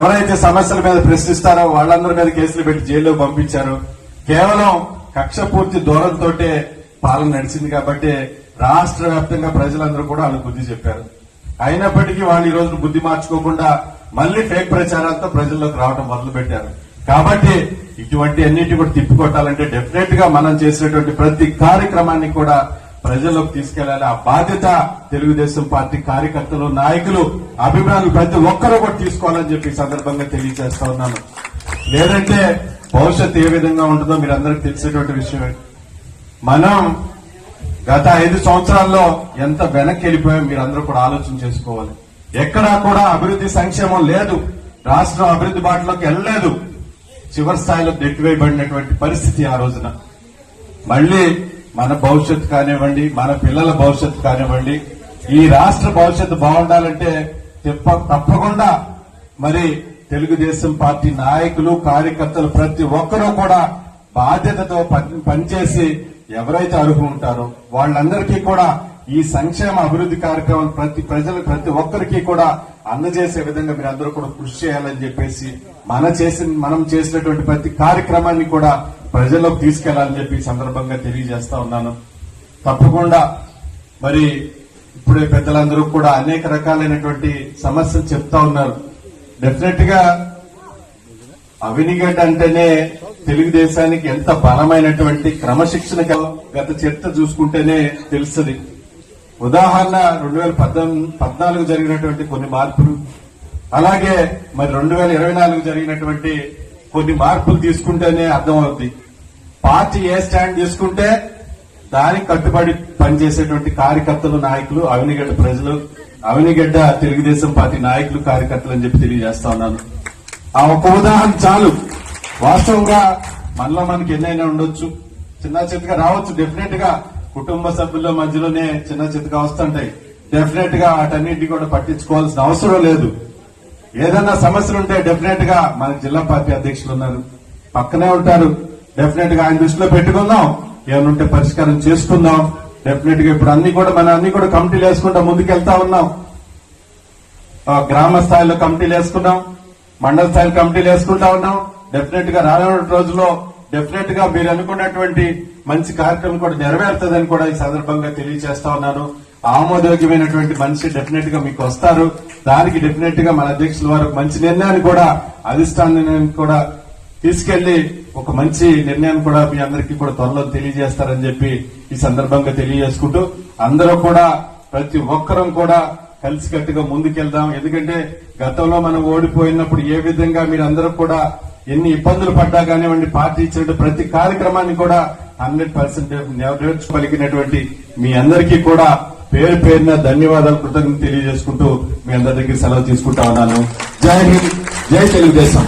ఎవరైతే సమస్యల మీద ప్రశ్నిస్తారో వాళ్ళందరి మీద కేసులు పెట్టి జైల్లో పంపించారు. కేవలం కక్ష పూర్తి దూరంతో పాలన నడిచింది కాబట్టి రాష్ట్ర వ్యాప్తంగా ప్రజలందరూ కూడా వాళ్ళు బుద్ధి చెప్పారు. అయినప్పటికీ వాళ్ళు ఈ రోజు బుద్ధి మార్చుకోకుండా మళ్ళీ ఫేక్ ప్రచారాలతో ప్రజల్లోకి రావడం మొదలు పెట్టారు కాబట్టి ఇటువంటి అన్నిటి కూడా తిప్పికొట్టాలంటే డెఫినెట్గా మనం చేసినటువంటి ప్రతి కార్యక్రమాన్ని కూడా ప్రజల్లోకి తీసుకెళ్ళాలి. ఆ బాధ్యత తెలుగుదేశం పార్టీ కార్యకర్తలు నాయకులు అభిమానులు ప్రతి ఒక్కరూ కూడా తీసుకోవాలని చెప్పి సందర్భంగా తెలియజేస్తా ఉన్నాను. లేదంటే భవిష్యత్ ఏ విధంగా ఉంటుందో మీరు అందరికి తెలిసేటువంటి విషయమే మనం గత ఐదు సంవత్సరాల్లో ఎంత వెనక్కి వెళ్ళిపోయాం మీరు అందరూ కూడా ఆలోచన చేసుకోవాలి. ఎక్కడా కూడా అభివృద్ధి సంక్షేమం లేదు. రాష్ట్రం అభివృద్ధి బాటలోకి వెళ్ళలేదు. చివరి స్థాయిలో నెట్టివేయబడినటువంటి పరిస్థితి ఆ రోజున. మళ్ళీ మన భవిష్యత్తు కానివ్వండి మన పిల్లల భవిష్యత్తు కానివ్వండి ఈ రాష్ట్ర భవిష్యత్తు బాగుండాలంటే తప్పకుండా మరి తెలుగుదేశం పార్టీ నాయకులు కార్యకర్తలు ప్రతి ఒక్కరూ కూడా బాధ్యతతో పనిచేసి ఎవరైతే అర్హులు ఉంటారో వాళ్ళందరికీ కూడా ఈ సంక్షేమ అభివృద్ధి కార్యక్రమం ప్రతి ప్రజలు ప్రతి ఒక్కరికి కూడా అందజేసే విధంగా మీరు అందరూ కూడా కృషి చేయాలని చెప్పేసి మన చేసిన మనం చేసినటువంటి ప్రతి కార్యక్రమాన్ని కూడా ప్రజల్లోకి తీసుకెళ్ళాలని చెప్పి సందర్భంగా తెలియజేస్తా ఉన్నాను. తప్పకుండా మరి ఇప్పుడే పెద్దలందరూ కూడా అనేక రకాలైనటువంటి సమస్యలు చెప్తా ఉన్నారు. డెఫినెట్గా అవినిగడ్డ అంటేనే తెలుగుదేశానికి ఎంత బలమైనటువంటి క్రమశిక్షణ గత చరిత్ర చూసుకుంటేనే తెలుస్తుంది. ఉదాహరణ రెండు వేల పద్నాలుగు జరిగినటువంటి కొన్ని మార్పులు అలాగే మరి రెండు వేల ఇరవై నాలుగు జరిగినటువంటి కొన్ని మార్పులు తీసుకుంటేనే అర్థమవుతుంది పార్టీ ఏ స్టాండ్ తీసుకుంటే దానికి కట్టుబడి పనిచేసేటువంటి కార్యకర్తలు నాయకులు అవినిగడ్డ ప్రజలు అవినిగడ్డ తెలుగుదేశం పార్టీ నాయకులు కార్యకర్తలు అని చెప్పి తెలియజేస్తా ఉన్నాను. ఆ ఒక్క ఉదాహరణ చాలు. వాస్తవంగా మనలో మనకి ఎన్నైనా ఉండొచ్చు. చిన్న చితగా రావచ్చు. డెఫినెట్గా కుటుంబ సభ్యుల మధ్యలోనే చిన్న చితగా వస్తుంటాయి. డెఫినెట్గా వాటన్నిటి కూడా పట్టించుకోవాల్సిన అవసరం లేదు. ఏదన్నా సమస్యలు ఉంటే డెఫినెట్గా మన జిల్లా పార్టీ అధ్యక్షులు ఉన్నారు. పక్కనే ఉంటారు. డెఫినెట్గా ఆయన దృష్టిలో పెట్టుకుందాం. ఏమైనా ఉంటే పరిష్కారం చేసుకుందాం. డెఫినెట్గా ఇప్పుడు అన్ని కూడా మన అన్ని కూడా కమిటీలు వేసుకుంటా ముందుకెళ్తా ఉన్నాం. గ్రామ స్థాయిలో కమిటీలు వేసుకున్నాం మండల స్థాయిలో కమిటీలు వేసుకుంటా ఉన్నాం. డెఫినెట్గా రానున్న రోజుల్లో డెఫినెట్గా మీరు అనుకున్నటువంటి మంచి కార్యక్రమం కూడా నెరవేరుతుందని కూడా ఈ సందర్భంగా తెలియజేస్తా ఉన్నాను. ఆమోదయోగ్యమైనటువంటి మనిషి డెఫినెట్గా మీకు వస్తారు. దానికి డెఫినెట్గా మన అధ్యక్షుల వారు మంచి నిర్ణయాన్ని కూడా అధిష్టానాన్ని కూడా తీసుకెళ్ళి ఒక మంచి నిర్ణయాన్ని కూడా మీ అందరికీ కూడా త్వరలో తెలియజేస్తారని చెప్పి ఈ సందర్భంగా తెలియజేసుకుంటూ అందరూ కూడా ప్రతి ఒక్కరం కూడా కలిసికట్టుగా ముందుకెళ్దాం. ఎందుకంటే గతంలో మనం ఓడిపోయినప్పుడు ఏ విధంగా మీరు అందరూ కూడా ఎన్ని ఇబ్బందులు పడ్డా కానివ్వండి పార్టీ ఇచ్చిన ప్రతి కార్యక్రమాన్ని కూడా హండ్రెడ్ పర్సెంట్ నెరవేర్చుకోగలిగినటువంటి మీ అందరికీ కూడా పేరు పేరున ధన్యవాదాలు కృతజ్ఞత తెలియజేసుకుంటూ మీ అందరి దగ్గర సెలవు తీసుకుంటా ఉన్నాను. జై హింద్ జై తెలుగుదేశం.